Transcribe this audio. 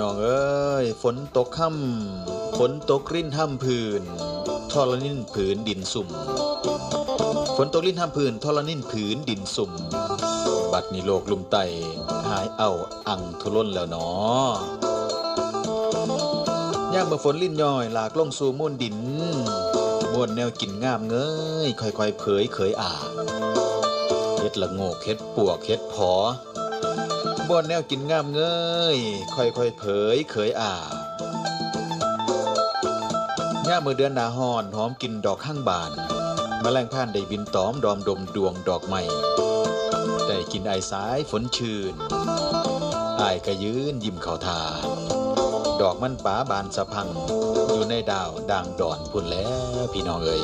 น้องเอ้ยฝนตกค่ำฝนตกริ่นห้ำพื้นทอรนินผืนดินสุ่ม ฝนตกลิ่นห้ำพื้นทอรนินผืนดินสุ่ม บัดนี้โลกลุมไตหายเอาอังทุล้นแล้วเนาะย่ามเมื่อฝนลิ่นย่อยหลากลงสู่ม้วนดินม้วนแนวกินงามเงยค่อยๆเผยเขยอ่าเฮ็ดละโงกเฮ็ดปวกเฮ็ดผอ บอนแนวกินงามเงยค่อยๆเผยเขยอ่าย่ามือเดือนหนาฮอนหอมกินดอกข้างบานแมลงพ่านได้บินตอมดอมดมดวงดอกใหม่ได้กินไอสายฝนชื่นอายก็ยืนยิ้มเขาทา ดอกมันป๋าบานสะพัง อยู่ในดาวด่างดอนพุ่นแล้วพี่น้องเอ๋ย